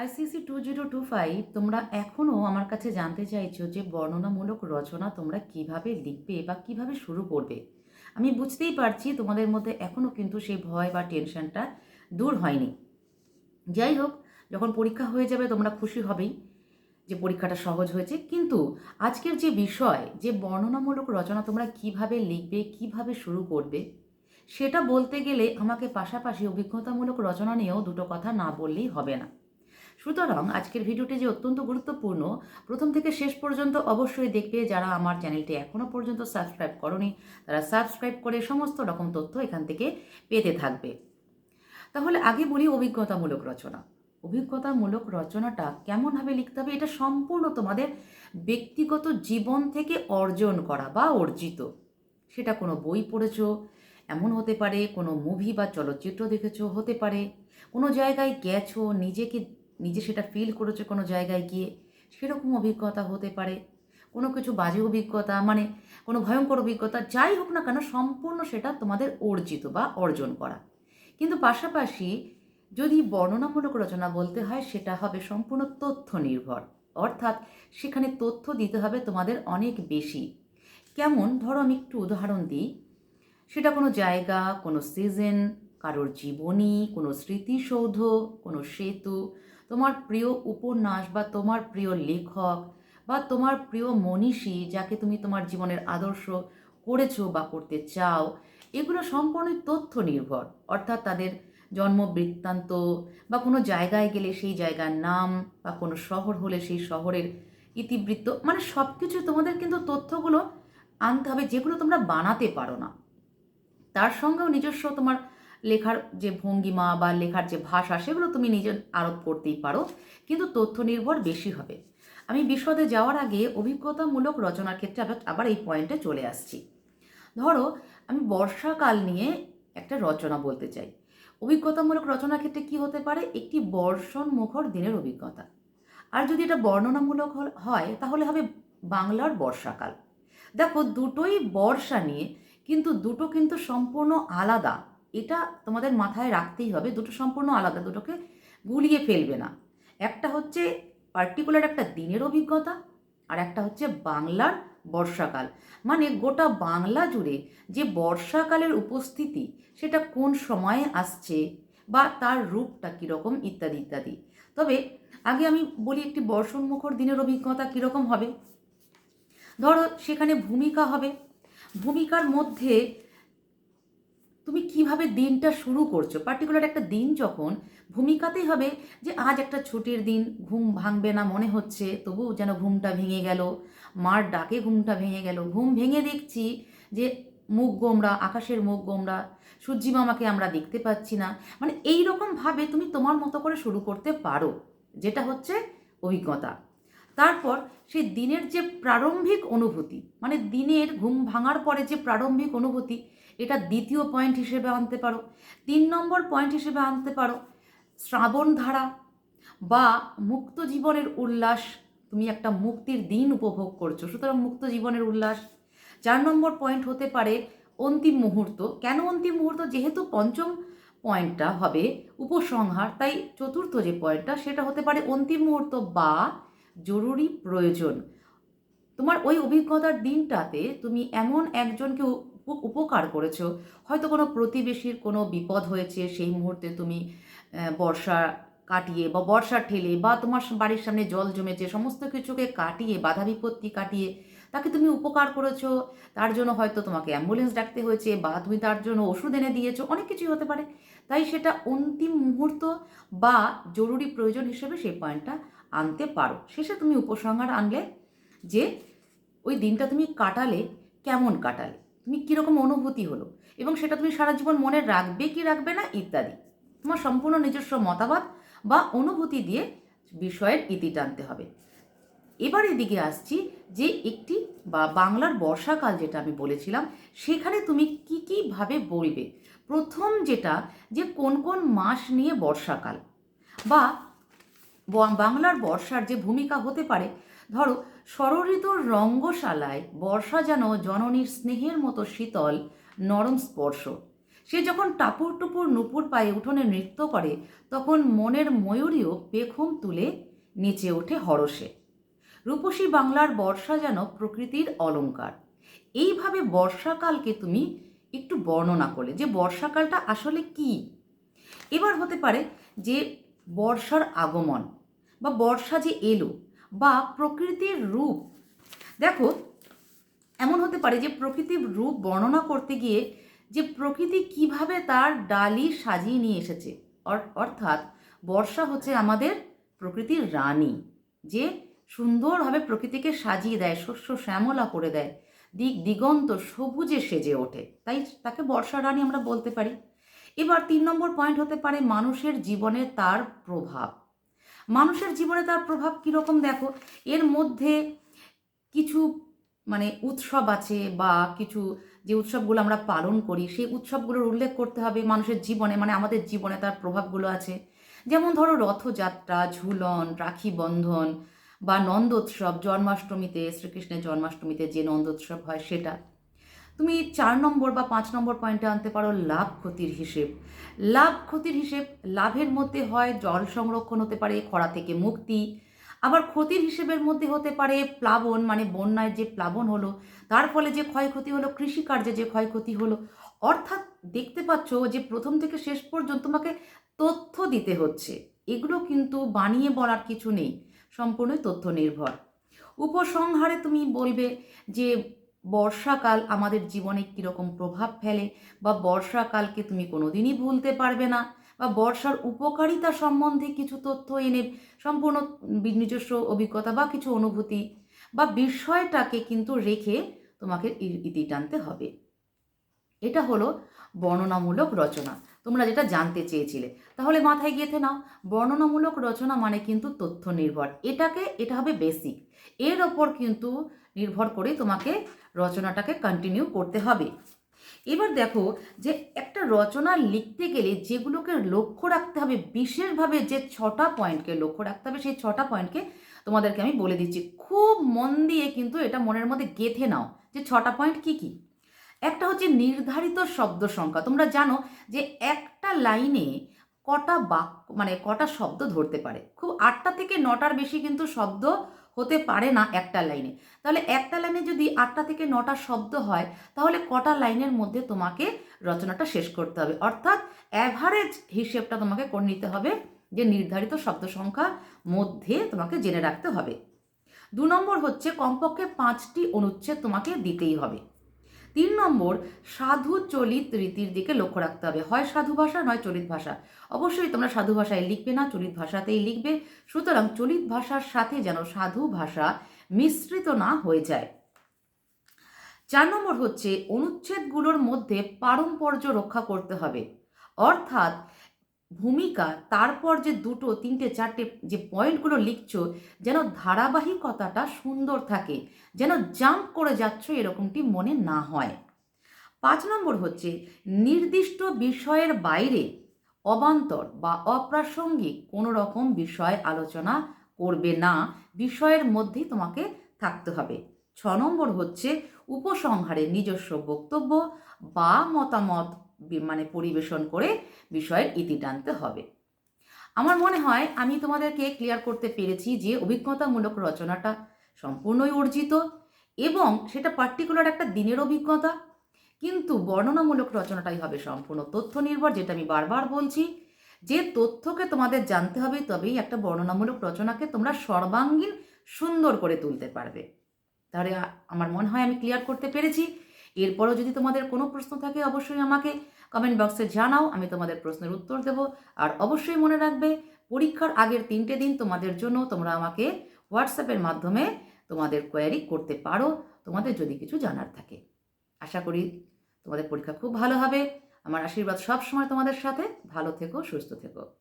ICC two zero two five তোমরা এখনও আমার কাছে জানতে চাইছো যে বর্ণনামূলক রচনা তোমরা কীভাবে লিখবে বা কীভাবে শুরু করবে। আমি বুঝতেই পারছি তোমাদের মধ্যে এখনও কিন্তু সেই ভয় বা টেনশনটা দূর হয়নি। যাই হোক, যখন পরীক্ষা হয়ে যাবে তোমরা খুশি হবেই যে পরীক্ষাটা সহজ হয়েছে। কিন্তু আজকের যে বিষয়, যে বর্ণনামূলক রচনা তোমরা কীভাবে লিখবে, কীভাবে শুরু করবে, সেটা বলতে গেলে আমাকে পাশাপাশি অভিজ্ঞতামূলক রচনা নিয়েও দুটো কথা না বললেই হবে না। সুতরাং আজকের ভিডিওটি যে অত্যন্ত গুরুত্বপূর্ণ, প্রথম থেকে শেষ পর্যন্ত অবশ্যই দেখবে যারা আমার চ্যানেলটি এখনও পর্যন্ত সাবস্ক্রাইব করনি, তারা সাবস্ক্রাইব করে সমস্ত রকম তথ্য এখান থেকে পেতে থাকবে। তাহলে আগে বলি অভিজ্ঞতামূলক রচনা। অভিজ্ঞতামূলক রচনাটা কেমনভাবে লিখতে হবে এটা সম্পূর্ণ তোমাদের ব্যক্তিগত জীবন থেকে অর্জন করা বা অর্জিত। সেটা কোনো বই পড়েছো, এমন হতে পারে কোনো মুভি বা চলচ্চিত্র দেখেছ, হতে পারে কোনো জায়গায় গেছো, নিজেকে নিজে সেটা ফিল করেছ কোনো জায়গায় গিয়ে? সেরকম অভিজ্ঞতা হতে পারে। কোনো কিছু বাজে অভিজ্ঞতা মানে কোনো ভয়ঙ্কর অভিজ্ঞতা, যাই হোক না কেন, সম্পূর্ণ সেটা তোমাদের অর্জিত বা অর্জন করা। কিন্তু পাশাপাশি যদি বর্ণনামূলক রচনা বলতে হয়, সেটা হবে সম্পূর্ণ তথ্য নির্ভর অর্থাৎ সেখানে তথ্য দিতে হবে তোমাদের অনেক বেশি। কেমন? ধরো আমি একটু উদাহরণ দিই। সেটা কোনো জায়গা, কোনো সিজন কারোর জীবনী, কোনো স্মৃতিসৌধ, কোনো সেতু তোমার প্রিয় উপন্যাস বা তোমার প্রিয় লেখক বা তোমার প্রিয় মনীষী যাকে তুমি তোমার জীবনের আদর্শ করেছ বা করতে চাও, এগুলো সম্পূর্ণই তথ্য নির্ভর। অর্থাৎ তাদের জন্ম বৃত্তান্ত বা কোনো জায়গায় গেলে সেই জায়গার নাম বা কোনো শহর হলে সেই শহরের ইতিবৃত্ত মানে সব কিছু তোমাদের কিন্তু তথ্যগুলো আনতে হবে যেগুলো তোমরা বানাতে পারো না। তার সঙ্গেও নিজস্ব তোমার লেখার যে ভঙ্গিমা বা লেখার যে ভাষা, সেগুলো তুমি নিজে আরোপ করতেই পারো। কিন্তু তথ্য নির্ভর বেশি হবে। আমি বিশদে যাওয়ার আগে অভিজ্ঞতামূলক রচনার ক্ষেত্রে আবার এই পয়েন্টে চলে আসছি। ধরো, আমি বর্ষাকাল নিয়ে একটা রচনা বলতে চাই। অভিজ্ঞতামূলক রচনার ক্ষেত্রে কি হতে পারে? একটি বর্ষণ মুখর দিনের অভিজ্ঞতা। আর যদি এটা বর্ণনামূলক হয়, তাহলে হবে বাংলার বর্ষাকাল। দেখো, দুটোই বর্ষা নিয়ে, কিন্তু দুটো কিন্তু সম্পূর্ণ আলাদা। এটা তোমাদের মাথায় রাখতেই হবে, দুটো সম্পূর্ণ আলাদা, দুটোকে গুলিয়ে ফেলবে না। একটা হচ্ছে পার্টিকুলার একটা দিনের অভিজ্ঞতা আর একটা হচ্ছে বাংলার বর্ষাকাল। মানে গোটা বাংলা জুড়ে যে বর্ষাকালের উপস্থিতি, সেটা কোন সময়ে আসছে বা তার রূপটা কীরকম, ইত্যাদি ইত্যাদি। তবে আগে আমি বলি একটি বর্ষণমুখর দিনের অভিজ্ঞতা কীরকম হবে। ধরো সেখানে ভূমিকা হবে। ভূমিকার মধ্যে তুমি কীভাবে দিনটা শুরু করছ? পার্টিকুলার একটা দিন যখন, ভূমিকাতেই হবে যে আজ একটা ছুটির দিন, ঘুম ভাঙবে না মনে হচ্ছে, তবু যেন ঘুমটা ভেঙে গেল। মার ডাকে ঘুমটা ভেঙে গেল। ঘুম ভেঙে দেখছি যে মুখ গোমরা আকাশের মুখ গোমরা সূর্যি মামাকে আমরা দেখতে পাচ্ছি না। মানে এই রকমভাবে তুমি তোমার মতো করে শুরু করতে পারো, যেটা হচ্ছে অভিজ্ঞতা। তারপর সেই দিনের যে প্রারম্ভিক অনুভূতি মানে দিনের ঘুম ভাঙার পরে যে প্রারম্ভিক অনুভূতি এটা দ্বিতীয় পয়েন্ট হিসেবে আনতে পারো। তিন নম্বর পয়েন্ট হিসেবে আনতে পারো। শ্রাবণ ধারা বা মুক্ত জীবনের উল্লাস, তুমি একটা মুক্তির দিন উপভোগ করছ। সুতরাং মুক্ত জীবনের উল্লাস। চার নম্বর পয়েন্ট হতে পারে অন্তিম মুহূর্ত। কেন অন্তিম মুহূর্ত? যেহেতু পঞ্চম পয়েন্টটা হবে উপসংহার, তাই চতুর্থ যে পয়েন্টটা সেটা হতে পারে অন্তিম মুহূর্ত বা জরুরি প্রয়োজন। তোমার ওই অভিজ্ঞতার দিনটাতে তুমি এমন একজনকে উপকার করেছ। হয়তো কোনো প্রতিবেশীর কোনো বিপদ হয়েছে, সেই মুহূর্তে তুমি বর্ষা কাটিয়ে বা বর্ষা ঠেলে বা তোমার বাড়ির সামনে জল জমেছে, সমস্ত কিছুকে কাটিয়ে, বাধা বিপত্তি কাটিয়ে তাকে তুমি উপকার করেছ। তার জন্য হয়তো তোমাকে অ্যাম্বুলেন্স ডাকতে হয়েছে বা তুমি তার জন্য ওষুধ এনে দিয়েছ, অনেক কিছুই হতে পারে। তাই সেটা অন্তিম মুহূর্ত বা জরুরি প্রয়োজন হিসেবে সেই পয়েন্টটা আনতে পারো। শেষে তুমি উপসংহার আনলে যে ওই দিনটা তুমি কাটালে, কেমন কাটালে? তুমি কীরকম অনুভূতি হলো? এবং সেটা তুমি সারা জীবন মনে রাখবে কি রাখবে না, ইত্যাদি। তোমার সম্পূর্ণ নিজস্ব মতামত বা অনুভূতি দিয়ে বিষয়ের ইতি টানতে হবে। এবার এদিকে আসছি যে একটি বা বাংলার বর্ষাকাল যেটা আমি বলেছিলাম, সেখানে তুমি কি কীভাবে বলবে প্রথম যেটা যে কোন কোন মাস নিয়ে বর্ষাকাল বা, বাংলার বর্ষার যে ভূমিকা হতে পারে ধরো ষড়ঋতুর রঙ্গশালায় বর্ষা যেন জননীর স্নেহের মতো শীতল, নরম স্পর্শ। সে যখন টাপুর টুপুর নুপুর পায়ে উঠোনে নৃত্য করে, তখন মনের ময়ূরীও পেখম তুলে নেচে ওঠে হরসে রূপসী বাংলার বর্ষা যেন প্রকৃতির অলঙ্কার। এইভাবে বর্ষাকালকে তুমি একটু বর্ণনা করলে, যে বর্ষাকালটা আসলে কি? এবার হতে পারে যে বর্ষার আগমন বা বর্ষা যে এলো বা প্রকৃতির রূপ। দেখো, এমন হতে পারে যে প্রকৃতির রূপ বর্ণনা করতে গিয়ে যে প্রকৃতি কীভাবে তার ডালি সাজিয়ে নিয়ে এসেছে। অর্থাৎ বর্ষা হচ্ছে আমাদের প্রকৃতির রানী, যে সুন্দরভাবে প্রকৃতিকে সাজিয়ে দেয়, শস্য শ্যামলা করে দেয়, দিক দিগন্ত সবুজে সেজে ওঠে। তাই তাকে বর্ষা রানী আমরা বলতে পারি। এবার তিন নম্বর পয়েন্ট হতে পারে মানুষের জীবনে তার প্রভাব। মানুষের জীবনে তার প্রভাব কীরকম দেখো? এর মধ্যে কিছু মানে উৎসব আছে বা কিছু যে উৎসবগুলো আমরা পালন করি, সেই উৎসবগুলোর উল্লেখ করতে হবে মানুষের জীবনে মানে আমাদের জীবনে তার প্রভাবগুলো আছে। যেমন ধরো রথযাত্রা, ঝুলন, রাখি বন্ধন বা নন্দোৎসব জন্মাষ্টমীতে, শ্রীকৃষ্ণের জন্মাষ্টমীতে যে নন্দোৎসব হয় সেটা। তুমি চার নম্বর বা পাঁচ নম্বর পয়েন্টে আনতে পারো লাভ ক্ষতির হিসেব। লাভ ক্ষতির হিসেব লাভের মধ্যে হয়, জল সংরক্ষণ হতে পারে, খরা থেকে মুক্তি। আবার ক্ষতির হিসেবের মধ্যে হতে পারে প্লাবন মানে বন্যায় যে প্লাবন হলো, তার ফলে যে ক্ষয়ক্ষতি হলো, কৃষিকার্যে যে ক্ষয়ক্ষতি হলো। অর্থাৎ দেখতে পাচ্ছ যে প্রথম থেকে শেষ পর্যন্ত তোমাকে তথ্য দিতে হচ্ছে। এগুলো কিন্তু বানিয়ে বলার কিছু নেই। সম্পূর্ণই তথ্য নির্ভর। উপসংহারে তুমি বলবে যে বর্ষাকাল আমাদের জীবনে কীরকম প্রভাব ফেলে বা বর্ষাকালকে তুমি কোনোদিনই ভুলতে পারবে না বা বর্ষার উপকারিতা সম্বন্ধে কিছু তথ্য এনে সম্পূর্ণ নিজস্ব অভিজ্ঞতা বা কিছু অনুভূতি বা বিষয়টাকে কিন্তু রেখে তোমাকে ইতি টানতে হবে। এটা হলো বর্ণনামূলক রচনা। তোমরা যেটা জানতে চেয়েছিলে, তাহলে মাথায় গেঁথে নাও। বর্ণনামূলক রচনা মানে কিন্তু তথ্য নির্ভর। এটাকে, এটা হবে বেসিক এর ওপর কিন্তু নির্ভর করে তোমাকে রচনাটাকে কন্টিনিউ করতে হবে। এবার দেখো যে একটা রচনা লিখতে গেলে যেগুলোকে লক্ষ্য রাখতে হবে, বিশেষভাবে যে ছটা পয়েন্টকে লক্ষ্য রাখতে হবে, সেই ছটা পয়েন্টকে তোমাদেরকে আমি বলে দিচ্ছি। খুব মন দিয়ে কিন্তু এটা মনের মধ্যে গেঁথে নাও যে ছটা পয়েন্ট কি কি। একটা হচ্ছে নির্ধারিত শব্দ সংখ্যা। তোমরা জানো যে একটা লাইনে কটা বাক্য মানে কটা শব্দ ধরতে পারে। খুব আটটা থেকে নটার বেশি কিন্তু শব্দ হতে পারে না একটা লাইনে। তাহলে একটা লাইনে যদি আটটা থেকে নটা শব্দ হয়, তাহলে কটা লাইনের মধ্যে তোমাকে রচনাটা শেষ করতে হবে? অর্থাৎ অ্যাভারেজ হিসেবটা তোমাকে করে নিতে হবে যে নির্ধারিত শব্দ সংখ্যা মধ্যে তোমাকে জেনে রাখতে হবে। দু নম্বর হচ্ছে কমপক্ষে পাঁচটি অনুচ্ছেদ তোমাকে দিতেই হবে। তিন নম্বর, সাধু চলিত রীতির দিকে লক্ষ্য রাখতে হবে। হয় সাধু ভাষা, নয় চলিত ভাষা। অবশ্যই তোমরা সাধু ভাষায় লিখবে না, চলিত ভাষাতেই লিখবে। সুতরাং চলিত ভাষার সাথে যেন সাধু ভাষা মিশ্রিত না হয়ে যায়। চার নম্বর হচ্ছে, অনুচ্ছেদগুলোর মধ্যে পারম্পর্য রক্ষা করতে হবে। অর্থাৎ ভূমিকা, তারপর যে দুটো, তিনটে, চারটে যে পয়েন্টগুলো লিখছো, যেন ধারাবাহিকতাটা সুন্দর থাকে, যেন জাম্প করে যাচ্ছ এরকমটি মনে না হয়। পাঁচ নম্বর হচ্ছে, নির্দিষ্ট বিষয়ের বাইরে অবান্তর বা অপ্রাসঙ্গিক কোনো রকম বিষয় আলোচনা করবে না, বিষয়ের মধ্যেই তোমাকে থাকতে হবে। ছ নম্বর হচ্ছে, উপসংহারে নিজস্ব বক্তব্য বা মতামত মানে পরিবেশন করে বিষয়ের ইতি টানতে হবে। আমার মনে হয় আমি তোমাদেরকে ক্লিয়ার করতে পেরেছি যে অভিজ্ঞতামূলক রচনাটা সম্পূর্ণই অর্জিত এবং সেটা পার্টিকুলার একটা দিনের অভিজ্ঞতা, কিন্তু বর্ণনামূলক রচনাটাই হবে সম্পূর্ণ তথ্য নির্ভর, যেটা আমি বারবার বলছি। যে তথ্যকে তোমাদের জানতে হবে, তবেই একটা বর্ণনামূলক রচনাকে তোমরা সর্বাঙ্গীন সুন্দর করে তুলতে পারবে। তাহলে আমার মনে হয় আমি ক্লিয়ার করতে পেরেছি। এরপরও যদি তোমাদের কোনো প্রশ্ন থাকে, অবশ্যই আমাকে কমেন্ট বক্সে জানাও, আমি তোমাদের প্রশ্নের উত্তর দেব। আর অবশ্যই মনে রাখবে, পরীক্ষার আগের তিনটে দিন তোমাদের জন্য তোমরা আমাকে হোয়াটসঅ্যাপের মাধ্যমে তোমাদের কোয়ারি করতে পারো, তোমাদের যদি কিছু জানার থাকে। আশা করি তোমাদের পরীক্ষা খুব ভালো হবে। আমার আশীর্বাদ সবসময় তোমাদের সাথে। ভালো থেকো, সুস্থ থেকো।